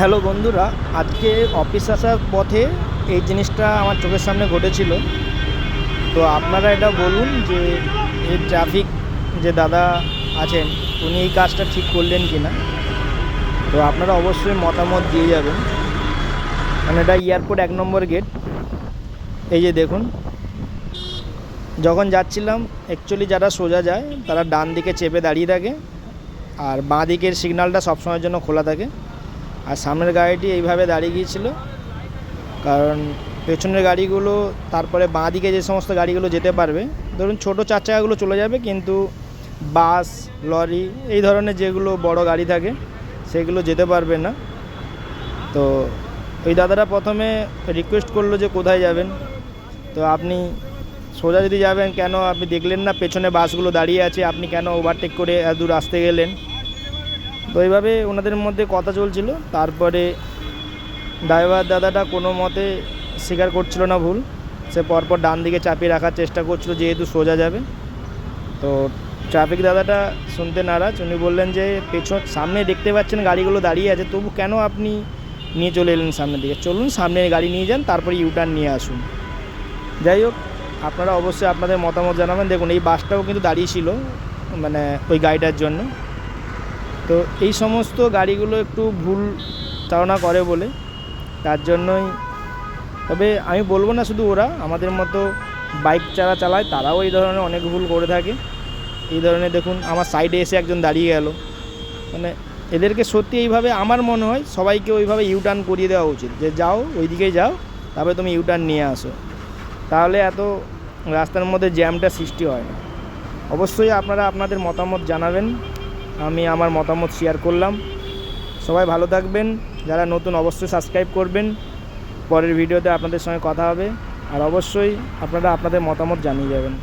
Hello বন্ধুরা, আজকে office আসার পথে এই জিনিসটা আমার চোখের সামনে ঘটেছিল। তো আপনারা এটা বলুন যে এই ট্রাফিক যে দাদা আছেন, উনি এই কাজটা ঠিক করলেন কি না তো আপনারা অবশ্যই মতামত দিয়ে যাবেন। মানে এটা এয়ারপোর্ট এক নম্বর গেট। এই যে দেখুন, যখন যাচ্ছিলাম অ্যাকচুয়ালি যারা সোজা যায়, তারা ডান দিকে চেপে দাঁড়িয়ে থাকে, আর বাঁ দিকের সিগন্যালটা সবসময়ের জন্য খোলা থাকে। আর সামনের গাড়িটি এইভাবে দাঁড়িয়ে গিয়েছিল। কারণ পেছনের গাড়িগুলো, তারপরে বাঁ দিকে যে সমস্ত গাড়িগুলো যেতে পারবে, ধরুন ছোটো চার চাকাগুলো চলে যাবে, কিন্তু বাস, লরি, এই ধরনের যেগুলো বড় গাড়ি থাকে, সেগুলো যেতে পারবে না। তো ওই দাদারা প্রথমে রিকোয়েস্ট করল যে কোথায় যাবেন। তো আপনি সোজা যদি যাবেন, কেন আপনি দেখলেন না পেছনে বাসগুলো দাঁড়িয়ে আছে, আপনি কেন ওভারটেক করে এত দূর আসতে গেলেন? তো এইভাবে ওনাদের মধ্যে কথা চলছিল। তারপরে ড্রাইভার দাদাটা কোনো মতে স্বীকার করছিল না ভুল। সে পরপর ডান দিকে চাপিয়ে রাখার চেষ্টা করছিল, যেহেতু সোজা যাবে। তো ট্রাফিক দাদাটা শুনতে নারাজ। উনি বললেন যে, পেছন, সামনে দেখতে পাচ্ছেন গাড়িগুলো দাঁড়িয়ে আছে, তবু কেন আপনি নিয়ে চলে এলেন সামনের দিকে? চলুন, সামনে গাড়ি নিয়ে যান, তারপরে ইউটার্ন নিয়ে আসুন। যাই হোক, আপনারা অবশ্যই আপনাদের মতামত জানাবেন। দেখুন, এই বাসটাও কিন্তু দাঁড়িয়ে ছিল মানে ওই গাড়িটার জন্য। তো এই সমস্ত গাড়িগুলো একটু ভুল চালনা করে বলে, তার জন্যই। তবে আমি বলব না শুধু ওরা, আমাদের মতো বাইক যারা চালায়, তারাও এই ধরনের অনেক ভুল করে থাকে। এই ধরনের দেখুন, আমার সাইডে এসে একজন দাঁড়িয়ে গেল। মানে এদেরকে সত্যি এইভাবে আমার মনে হয় সবাইকে ওইভাবে ইউটার্ন করিয়ে দেওয়া উচিত। যে যাও ওই দিকেই যাও, তারপরে তুমি ইউটার্ন নিয়ে আসো। তাহলে এত রাস্তার মধ্যে জ্যামটা সৃষ্টি হয় না। অবশ্যই আপনারা আপনাদের মতামত জানাবেন। আমি আমার মতামত শেয়ার করলাম। সবাই ভালো থাকবেন। যারা নতুন অবশ্যই সাবস্ক্রাইব করবেন। পরের ভিডিওতে আপনাদের সঙ্গে কথা হবে। আর অবশ্যই আপনারা আপনাদের মতামত জানিয়ে যাবেন।